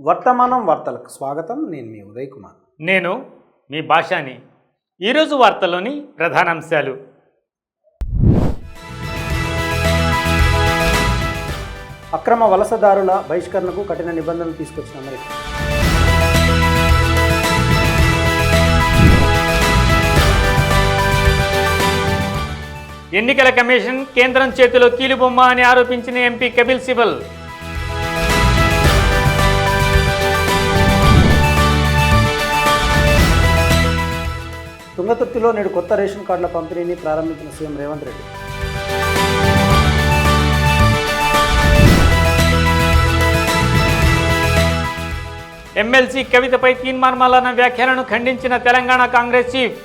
వర్తమానం వార్తలకు స్వాగతం. నేను మీ ఉదయ్ కుమార్. నేను మీ భాషాని. ఈరోజు వార్తల్లోని ప్రధానాంశాలు అక్రమ వలసదారుల బహిష్కరణకు కఠిన నిబంధనలు తీసుకొచ్చిన అమెరికా. ఎన్నికల కమిషన్ కేంద్రం చేతిలో కీలుబొమ్మ అని ఆరోపించిన ఎంపీ కపిల్ సిబల్. తుంగతుర్తిలో నేడు కొత్త రేషన్ కార్డుల పంపిణీని ప్రారంభించిన సీఎం రేవంత్ రెడ్డి. ఎమ్మెల్సీ కవితపై తీన్మార్మలన్న వ్యాఖ్యలను ఖండించిన తెలంగాణ కాంగ్రెస్ చీఫ్.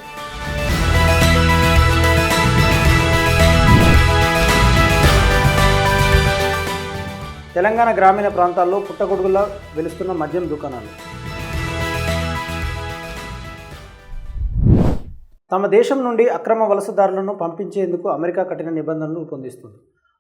తెలంగాణ గ్రామీణ ప్రాంతాల్లో పుట్టగొడుగులా వెలుస్తున్న మద్యం దుకాణాలు. తమ దేశం నుండి అక్రమ వలసదారులను పంపించేందుకు అమెరికా కఠిన నిబంధనలు రూపొందిస్తుంది.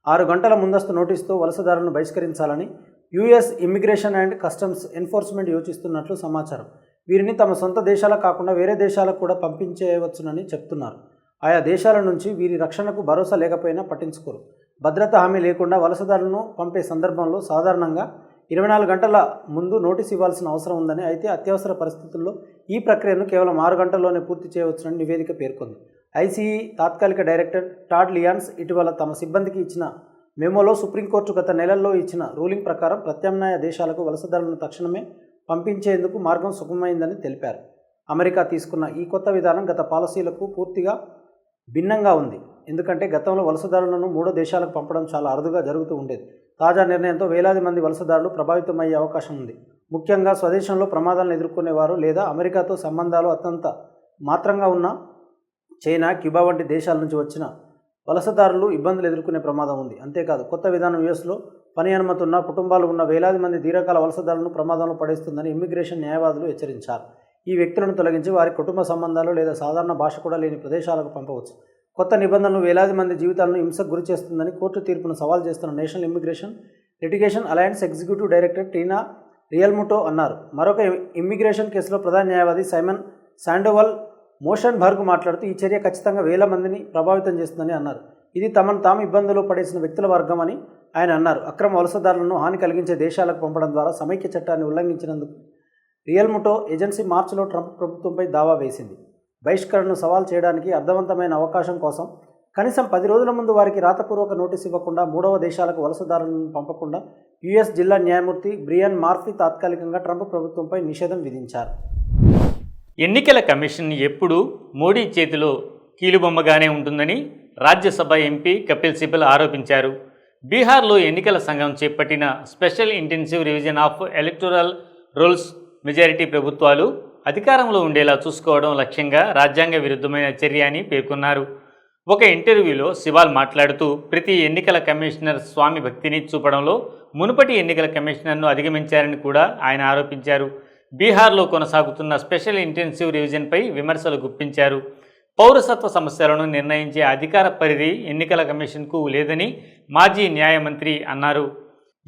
ఆరు గంటల ముందస్తు నోటీసుతో వలసదారులను బహిష్కరించాలని US immigration and customs enforcement యోచిస్తున్నట్లు సమాచారం. వీరిని తమ సొంత దేశాల కాకుండా వేరే దేశాలకు కూడా పంపించేయవచ్చునని చెప్తున్నారు. ఆయా దేశాల నుంచి వీరి రక్షణకు భరోసా లేకపోయినా పట్టించుకోరు. భద్రత హామీ లేకుండా వలసదారులను పంపే సందర్భంలో సాధారణంగా ఇరవై నాలుగు గంటల ముందు నోటీస్ ఇవ్వాల్సిన అవసరం ఉందని అయితే అత్యవసర పరిస్థితుల్లో ఈ ప్రక్రియను కేవలం ఆరు గంటల్లోనే పూర్తి చేయవచ్చునని నివేదిక పేర్కొంది. ఐసీఈ తాత్కాలిక డైరెక్టర్ టాడ్ లియాన్స్ ఇటీవల తమ సిబ్బందికి ఇచ్చిన మెమోలో సుప్రీంకోర్టు గత నెలల్లో ఇచ్చిన రూలింగ్ ప్రకారం ప్రత్యామ్నాయ దేశాలకు వలసదారులను తక్షణమే పంపించేందుకు మార్గం సుగమమైందని తెలిపారు. అమెరికా తీసుకున్న ఈ కొత్త విధానం గత పాలసీలకు పూర్తిగా భిన్నంగా ఉంది. ఎందుకంటే గతంలో వలసదారులను మూడో దేశాలకు పంపడం చాలా అరుదుగా జరుగుతూ ఉండేది. తాజా నిర్ణయంతో వేలాది మంది వలసదారులు ప్రభావితమయ్యే అవకాశం ఉంది. ముఖ్యంగా స్వదేశంలో ప్రమాదాలను ఎదుర్కొనేవారు లేదా అమెరికాతో సంబంధాలు అత్యంత మాత్రంగా ఉన్న చైనా క్యూబా వంటి దేశాల నుంచి వచ్చిన వలసదారులు ఇబ్బందులు ఎదుర్కొనే ప్రమాదం ఉంది. అంతేకాదు కొత్త విధానం యుఎస్లో పని అనుమతి ఉన్న కుటుంబాలు ఉన్న వేలాది మంది దీర్ఘకాల వలసదారులను ప్రమాదంలో పడేస్తుందని ఇమ్మిగ్రేషన్ న్యాయవాదులు హెచ్చరించారు. ఈ వ్యక్తులను తొలగించి వారి కుటుంబ సంబంధాలు లేదా సాధారణ భాష కూడా లేని ప్రదేశాలకు పంపవచ్చు. కొత్త నిబంధనలు వేలాది మంది జీవితాలను హింసకు గురి చేస్తుందని కోర్టు తీర్పును సవాల్ చేస్తున్న national immigration litigation alliance executive director Tina Realmuto అన్నారు. మరొక ఇమ్మిగ్రేషన్ కేసులో ప్రధాన న్యాయవాది సైమన్ శాండోవల్ మోషన్ భర్గ్ మాట్లాడుతూ ఈ చర్య ఖచ్చితంగా వేల మందిని ప్రభావితం చేస్తుందని అన్నారు. ఇది తమను తాము ఇబ్బందులు పడేసిన వ్యక్తుల వర్గం అని ఆయన అన్నారు. అక్రమ వలసదారులను హాని కలిగించే దేశాలకు పంపడం ద్వారా సమైక్య చట్టాన్ని ఉల్లంఘించినందుకు రియల్ముటో ఏజెన్సీ మార్చిలో ట్రంప్ ప్రభుత్వంపై దావా వేసింది. బహిష్కరణను సవాల్ చేయడానికి అర్థవంతమైన అవకాశం కోసం కనీసం పది రోజుల ముందు వారికి రాతపూర్వక నోటీస్ ఇవ్వకుండా మూడవ దేశాలకు వలసదారులను పంపకుండా యుఎస్ జిల్లా న్యాయమూర్తి బ్రియన్ మార్ఫీ తాత్కాలికంగా ట్రంప్ ప్రభుత్వంపై నిషేధం విధించారు. ఎన్నికల కమిషన్ ఎప్పుడూ మోడీ చేతిలో కీలుబొమ్మగానే ఉంటుందని రాజ్యసభ ఎంపీ కపిల్ సిబల్ ఆరోపించారు. బీహార్లో ఎన్నికల సంఘం చేపట్టిన special intensive revision of electoral rules majority ప్రభుత్వాలు అధికారంలో ఉండేలా చూసుకోవడం లక్ష్యంగా రాజ్యాంగ విరుద్ధమైన చర్య అని పేర్కొన్నారు. ఒక ఇంటర్వ్యూలో శివాల్ మాట్లాడుతూ ప్రతి ఎన్నికల కమిషనర్ స్వామి భక్తిని చూపడంలో మునుపటి ఎన్నికల కమిషనర్ను అధిగమించారని కూడా ఆయన ఆరోపించారు. బీహార్లో కొనసాగుతున్న స్పెషల్ ఇంటెన్సివ్ రివిజన్పై విమర్శలు గుప్పించారు. పౌరసత్వ సమస్యలను నిర్ణయించే అధికార పరిధి ఎన్నికల కమిషన్కు లేదని మాజీ న్యాయమంత్రి అన్నారు.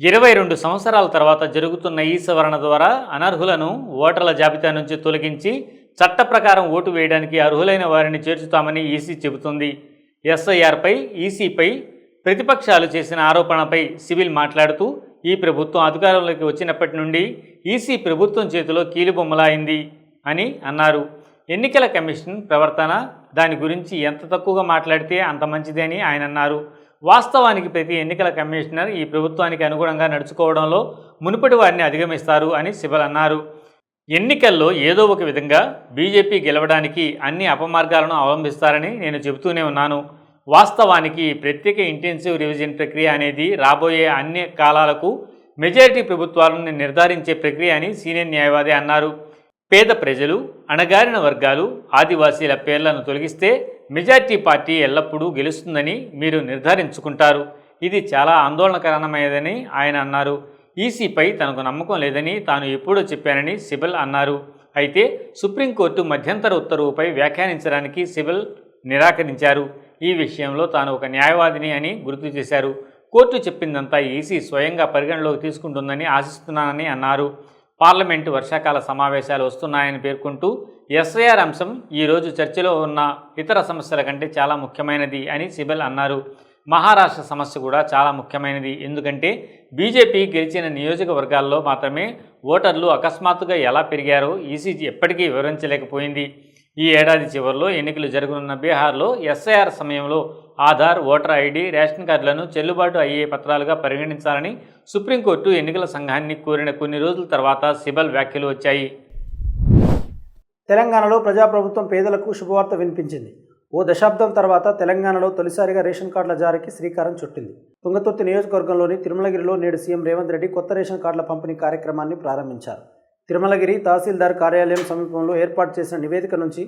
ఇరవై రెండు సంవత్సరాల తర్వాత జరుగుతున్న ఈ సవరణ ద్వారా అనర్హులను ఓటర్ల జాబితా నుంచి తొలగించి చట్ట ప్రకారం ఓటు వేయడానికి అర్హులైన వారిని చేర్చుతామని ఈసీ చెబుతుంది. ఎస్ఐఆర్పై ఈసీపై ప్రతిపక్షాలు చేసిన ఆరోపణపై సివిల్ మాట్లాడుతూ ఈ ప్రభుత్వం అధికారంలోకి వచ్చినప్పటి నుండి ఈసీ ప్రభుత్వం చేతిలో కీలుబొమ్మలా అయింది అని అన్నారు. ఎన్నికల కమిషన్ ప్రవర్తన దాని గురించి ఎంత తక్కువగా మాట్లాడితే అంత మంచిది అని ఆయన అన్నారు. వాస్తవానికి ప్రతి ఎన్నికల కమిషనర్ ఈ ప్రభుత్వానికి అనుగుణంగా నడుచుకోవడంలో మునుపటి వారిని అధిగమిస్తారు అని శిబల్ అన్నారు. ఎన్నికల్లో ఏదో ఒక విధంగా బీజేపీ గెలవడానికి అన్ని అపమార్గాలను అవలంబిస్తారని నేను చెబుతూనే ఉన్నాను. వాస్తవానికి ప్రత్యేక ఇంటెన్సివ్ రివిజన్ ప్రక్రియ అనేది రాబోయే అన్ని కాలాలకు మెజారిటీ ప్రభుత్వాలను నిర్ధారించే ప్రక్రియ అని సీనియర్ న్యాయవాది అన్నారు. పేద ప్రజలు అణగారిన వర్గాలు ఆదివాసీల పేర్లను తొలగిస్తే మెజార్టీ పార్టీ ఎల్లప్పుడూ గెలుస్తుందని మీరు నిర్ధారించుకుంటారు. ఇది చాలా ఆందోళనకరమైనదని ఆయన అన్నారు. ఈసీపై తనకు నమ్మకం లేదని తాను ఎప్పుడూ చెప్పానని సిబల్ అన్నారు. అయితే సుప్రీంకోర్టు మధ్యంతర ఉత్తర్వుపై వ్యాఖ్యానించడానికి సిబల్ నిరాకరించారు. ఈ విషయంలో తాను ఒక న్యాయవాదిని అని గుర్తు చేశారు. కోర్టు చెప్పిందంతా ఈసీ స్వయంగా పరిగణలోకి తీసుకుంటుందని ఆశిస్తున్నానని అన్నారు. పార్లమెంటు వర్షాకాల సమావేశాలు వస్తున్నాయని పేర్కొంటూ ఎస్ఐఆర్ అంశం ఈరోజు చర్చలో ఉన్న ఇతర సమస్యల కంటే చాలా ముఖ్యమైనది అని సిబల్ అన్నారు. మహారాష్ట్ర సమస్య కూడా చాలా ముఖ్యమైనది. ఎందుకంటే బీజేపీ గెలిచిన నియోజకవర్గాల్లో మాత్రమే ఓటర్లు అకస్మాత్తుగా ఎలా పెరిగారో ఈసీ ఎప్పటికీ వివరించలేకపోయింది. ఈ ఏడాది చివరిలో ఎన్నికలు జరగనున్న బీహార్లో ఎస్ఐఆర్ సమయంలో ఆధార్ ఓటర్ ఐడి రేషన్ కార్డులను చెల్లుబాటు అయ్యే పత్రాలుగా పరిగణించాలని సుప్రీంకోర్టు ఎన్నికల సంఘాన్ని కోరిన కొన్ని రోజుల తర్వాత సిబల్ వ్యాఖ్యలు వచ్చాయి. తెలంగాణలో ప్రజాప్రభుత్వం పేదలకు శుభవార్త వినిపించింది. ఓ దశాబ్దం తర్వాత తెలంగాణలో తొలిసారిగా రేషన్ కార్డుల జారీకి శ్రీకారం చుట్టింది. తుంగతుర్తి నియోజకవర్గంలోని తిరుమలగిరిలో నేడు సీఎం రేవంత్ రెడ్డి కొత్త రేషన్ కార్డుల పంపిణీ కార్యక్రమాన్ని ప్రారంభించారు. తిరుమలగిరి తహసీల్దార్ కార్యాలయం సమీపంలో ఏర్పాటు చేసిన నివేదిక నుంచి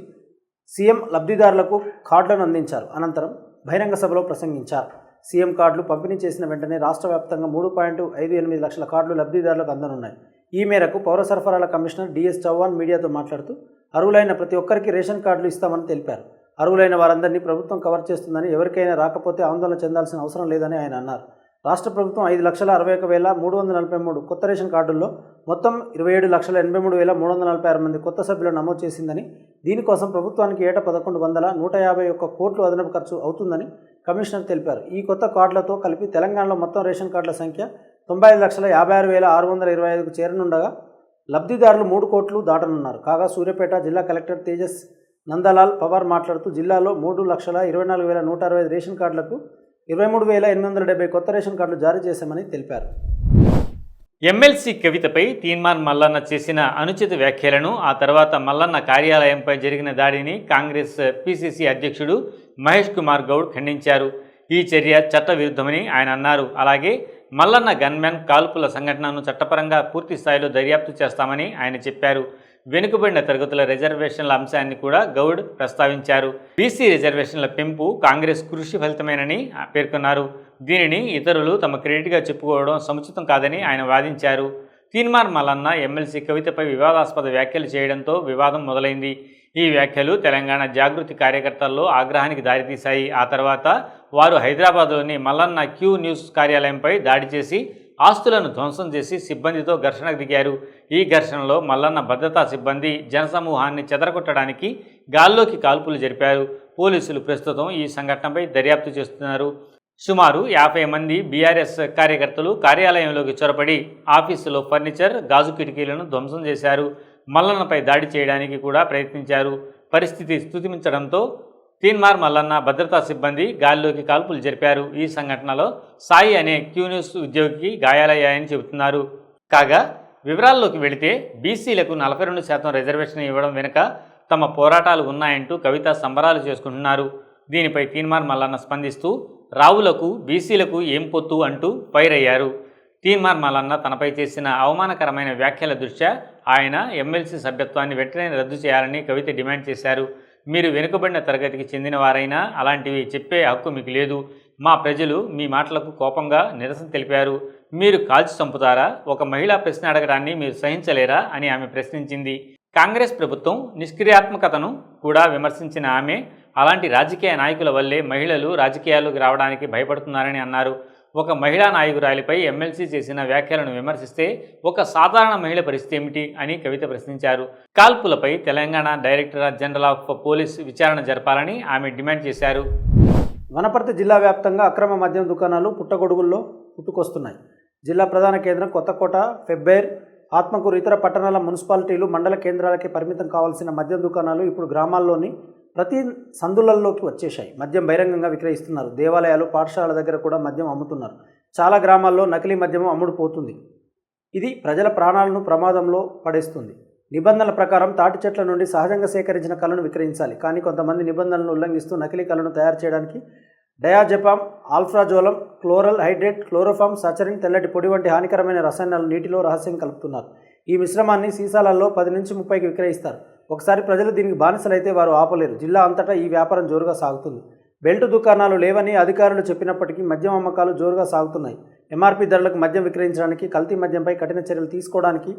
సీఎం లబ్ధిదారులకు కార్డులను అందించారు. అనంతరం బహిరంగ సభలో ప్రసంగించారు. సీఎం కార్డులు పంపిణీ చేసిన వెంటనే రాష్ట్ర వ్యాప్తంగా మూడు పాయింట్ ఐదు ఎనిమిది లక్షల కార్డులు లబ్ధిదారులకు అందనున్నాయి. ఈ మేరకు పౌర సరఫరాల కమిషనర్ డిఎస్ చౌహాన్ మీడియాతో మాట్లాడుతూ అర్హులైన ప్రతి ఒక్కరికి రేషన్ కార్డులు ఇస్తామని తెలిపారు. అర్హులైన వారందరినీ ప్రభుత్వం కవర్ చేస్తుందని ఎవరికైనా రాకపోతే ఆందోళన చెందాల్సిన అవసరం లేదని ఆయన అన్నారు. రాష్ట్ర ప్రభుత్వం ఐదు లక్షల అరవై ఒక వేల మూడు వందల నలభై మూడు కొత్త రేషన్ కార్డుల్లో మొత్తం ఇరవై ఏడు లక్షల ఎనభై మూడు వేల మూడు వందల నలభై ఆరు మంది కొత్త సభ్యులు నమోదు చేసిందని దీనికోసం ప్రభుత్వానికి ఏటా పదకొండు వందల నూట యాభై ఒక్క కోట్లు అదనపు ఖర్చు అవుతుందని కమిషనర్ తెలిపారు. ఈ కొత్త కార్డులతో కలిపి తెలంగాణలో మొత్తం రేషన్ కార్డుల సంఖ్య తొంభై ఐదు లక్షల యాభై ఆరు వేల ఆరు వందల ఇరవై ఐదుకు చేరనుండగా లబ్ధిదారులు మూడు కోట్లు దాటనున్నారు. కాగా సూర్యాపేట జిల్లా కలెక్టర్ తేజస్ నందలాల్ పవార్ మాట్లాడుతూ జిల్లాలో మూడు లక్షల ఇరవై నాలుగు వేల నూట అరవై ఐదు రేషన్ కార్డులకు ఇరవై మూడు వేల ఎనిమిది వందల డెబ్బై కొత్త రేషన్ కార్డులు జారీ చేశామని తెలిపారు. ఎమ్మెల్సీ కవితపై తీన్మాన్ మల్లన్న చేసిన అనుచిత వ్యాఖ్యలను ఆ తర్వాత మల్లన్న కార్యాలయంపై జరిగిన దాడిని కాంగ్రెస్ పిసిసి అధ్యక్షుడు మహేష్ కుమార్ గౌడ్ ఖండించారు. ఈ చర్య చట్టవిరుద్ధమని ఆయన అన్నారు. అలాగే మల్లన్న గన్మ్యాన్ కాల్పుల సంఘటనను చట్టపరంగా పూర్తి స్థాయిలో దర్యాప్తు చేస్తామని ఆయన చెప్పారు. వెనుకబడిన తరగతుల రిజర్వేషన్ల అంశాన్ని కూడా గౌడ్ ప్రస్తావించారు. బీసీ రిజర్వేషన్ల పెంపు కాంగ్రెస్ కృషి ఫలితమేనని పేర్కొన్నారు. దీనిని ఇతరులు తమ క్రెడిట్గా చెప్పుకోవడం సముచితం కాదని ఆయన వాదించారు. తీన్మార్ మల్లన్న ఎమ్మెల్సీ కవితపై వివాదాస్పద వ్యాఖ్యలు చేయడంతో వివాదం మొదలైంది. ఈ వ్యాఖ్యలు తెలంగాణ జాగృతి కార్యకర్తల్లో ఆగ్రహానికి దారితీశాయి. ఆ తర్వాత వారు హైదరాబాద్లోని మల్లన్న క్యూ న్యూస్ కార్యాలయంపై దాడి చేసి ఆస్తులను ధ్వంసం చేసి సిబ్బందితో ఘర్షణకు దిగారు. ఈ ఘర్షణలో మల్లన్న భద్రతా సిబ్బంది జనసమూహాన్ని చెదరగొట్టడానికి గాల్లోకి కాల్పులు జరిపారు. పోలీసులు ప్రస్తుతం ఈ సంఘటనపై దర్యాప్తు చేస్తున్నారు. సుమారు యాభై మంది బీఆర్ఎస్ కార్యకర్తలు కార్యాలయంలోకి చొరబడి ఆఫీసులో ఫర్నిచర్ గాజు కిటికీలను ధ్వంసం చేశారు. మల్లన్నపై దాడి చేయడానికి కూడా ప్రయత్నించారు. పరిస్థితి స్థుతిమించడంతో తీన్మార్ మల్లన్న భద్రతా సిబ్బంది గాలిలోకి కాల్పులు జరిపారు. ఈ సంఘటనలో సాయి అనే క్యూన్యూస్ ఉద్యోగికి గాయాలయ్యాయని చెబుతున్నారు. కాగా వివరాల్లోకి వెళితే బీసీలకు నలభై రెండు శాతం రిజర్వేషన్ ఇవ్వడం వెనుక తమ పోరాటాలు ఉన్నాయంటూ కవిత సంబరాలు చేసుకుంటున్నారు. దీనిపై తీన్మార్ మల్లన్న స్పందిస్తూ రావులకు బీసీలకు ఏం పొత్తు అంటూ ఫైరయ్యారు తీన్మార్ మల్లన్న తనపై చేసిన అవమానకరమైన వ్యాఖ్యల దృష్ట్యా ఆయన ఎమ్మెల్సీ సభ్యత్వాన్ని వెంటనే రద్దు చేయాలని కవిత డిమాండ్ చేశారు. మీరు వెనుకబడిన తరగతికి చెందిన వారైనా అలాంటివి చెప్పే హక్కు మీకు లేదు. మా ప్రజలు మీ మాటలకు కోపంగా నిరసన తెలిపారు. మీరు కాల్చి చంపుతారా? ఒక మహిళా ప్రశ్న అడగడాన్ని మీరు సహించలేరా? అని ఆమె ప్రశ్నించింది. కాంగ్రెస్ ప్రభుత్వం నిష్క్రియాత్మకతను కూడా విమర్శించిన ఆమె అలాంటి రాజకీయ నాయకుల వల్లే మహిళలు రాజకీయాల్లోకి రావడానికి భయపడుతున్నారని అన్నారు. ఒక మహిళా నాయకురాలిపై ఎమ్మెల్సీ చేసిన వ్యాఖ్యలను విమర్శిస్తే ఒక సాధారణ మహిళ పరిస్థితి ఏమిటి అని కవిత ప్రశ్నించారు. కాల్పులపై Telangana director general of police విచారణ జరపాలని ఆమె డిమాండ్ చేశారు. వనపర్తి జిల్లా వ్యాప్తంగా అక్రమ మద్యం దుకాణాలు పుట్టగొడుగుల్లో పుట్టుకొస్తున్నాయి. జిల్లా ప్రధాన కేంద్రం కొత్తకోట ఫెబ్బేర్ ఆత్మకూరు ఇతర పట్టణాల మున్సిపాలిటీలు మండల కేంద్రాలకే పరిమితం కావాల్సిన మద్యం దుకాణాలు ఇప్పుడు గ్రామాల్లోని ప్రతి సందులల్లోకి వచ్చేశాయి. మద్యం బహిరంగంగా విక్రయిస్తున్నారు. దేవాలయాలు పాఠశాలల దగ్గర కూడా మద్యం అమ్ముతున్నారు. చాలా గ్రామాల్లో నకిలీ మద్యం అమ్ముడు పోతుంది ఇది ప్రజల ప్రాణాలను ప్రమాదంలో పడేస్తుంది. నిబంధనల ప్రకారం తాటి చెట్ల నుండి సహజంగా సేకరించిన కళను విక్రయించాలి. కానీ కొంతమంది నిబంధనలను ఉల్లంఘిస్తూ నకిలీ కళను తయారు చేయడానికి diazepam alprazolam chloral hydrate chloroform saccharin తెల్లటి పొడి వంటి హానికరమైన రసాయనాలు నీటిలో రహస్యం కలుపుతున్నారు. ఈ మిశ్రమాన్ని సీసాలలో పది నుంచి ముప్పైకి విక్రయిస్తారు. ఒకసారి ప్రజలు దీనికి బానిసలైతే వారు ఆపలేరు. జిల్లా అంతటా ఈ వ్యాపారం జోరుగా సాగుతుంది. బెల్ట్ దుకాణాలు లేవని అధికారులు చెప్పినప్పటికీ మద్యం అమ్మకాలు జోరుగా సాగుతున్నాయి. ఎంఆర్పీ ధరలకు మద్యం విక్రయించడానికి కల్తీ మద్యంపై కఠిన చర్యలు తీసుకోవడానికి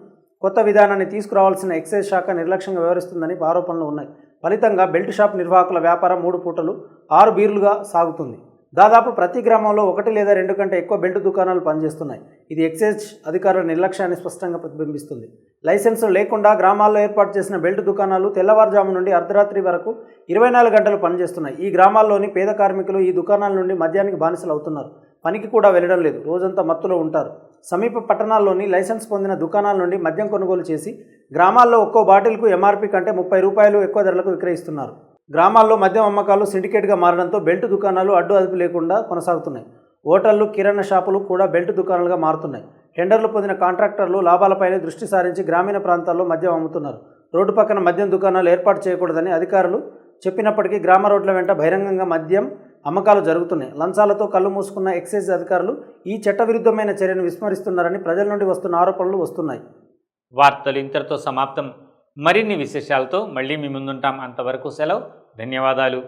కొత్త విధానాన్ని తీసుకురావాల్సిన ఎక్సైజ్ శాఖ నిర్లక్ష్యంగా వ్యవహరిస్తుందని ఆరోపణలు ఉన్నాయి. ఫలితంగా బెల్ట్ షాప్ నిర్వాహకుల వ్యాపారం మూడు పూటలు ఆరు బీర్లుగా సాగుతుంది. దాదాపు ప్రతి గ్రామంలో ఒకటి లేదా రెండు కంటే ఎక్కువ బెల్ట్ దుకాణాలు పనిచేస్తున్నాయి. ఇది ఎక్సైజ్ అధికారుల నిర్లక్ష్యాన్ని స్పష్టంగా ప్రతిబింబిస్తుంది. లైసెన్సులు లేకుండా గ్రామాల్లో ఏర్పాటు చేసిన బెల్ట్ దుకాణాలు తెల్లవారుజాము నుండి అర్ధరాత్రి వరకు ఇరవై నాలుగు గంటలు పనిచేస్తున్నాయి. ఈ గ్రామాల్లోని పేద కార్మికులు ఈ దుకాణాల నుండి మద్యానికి బానిసలు అవుతున్నారు పనికి కూడా వెళ్ళడం లేదు. రోజంతా మత్తులో ఉంటారు. సమీప పట్టణాల్లోని లైసెన్స్ పొందిన దుకాణాల నుండి మద్యం కొనుగోలు చేసి గ్రామాల్లో ఒక్కో బాటిల్కు ఎంఆర్పీ కంటే ముప్పై రూపాయలు ఎక్కువ ధరలకు విక్రయిస్తున్నారు. గ్రామాల్లో మద్యం అమ్మకాలు సిండికేట్గా మారడంతో బెల్ట్ దుకాణాలు అడ్డు అదుపు లేకుండా కొనసాగుతున్నాయి. హోటళ్ళు కిరాణా షాపులు కూడా బెల్ట్ దుకాణాలుగా మారుతున్నాయి. టెండర్లు పొందిన కాంట్రాక్టర్లు లాభాలపైనే దృష్టి సారించి గ్రామీణ ప్రాంతాల్లో మద్యం అమ్ముతున్నారు. రోడ్డు పక్కన మద్యం దుకాణాలు ఏర్పాటు చేయకూడదని అధికారులు చెప్పినప్పటికీ గ్రామ రోడ్ల వెంట బహిరంగంగా మద్యం అమ్మకాలు జరుగుతున్నాయి. లంచాలతో కళ్ళు మూసుకున్న ఎక్సైజ్ అధికారులు ఈ చట్టవిరుద్ధమైన చర్యను విస్మరిస్తున్నారని ప్రజల నుండి వస్తున్న ఆరోపణలు వస్తున్నాయి. వార్తలు ఇంతటితో సమాప్తం. మరిన్ని విశేషాలతో మళ్ళీ మీ ముందుంటాం. అంతవరకు సెలవు. ధన్యవాదాలు.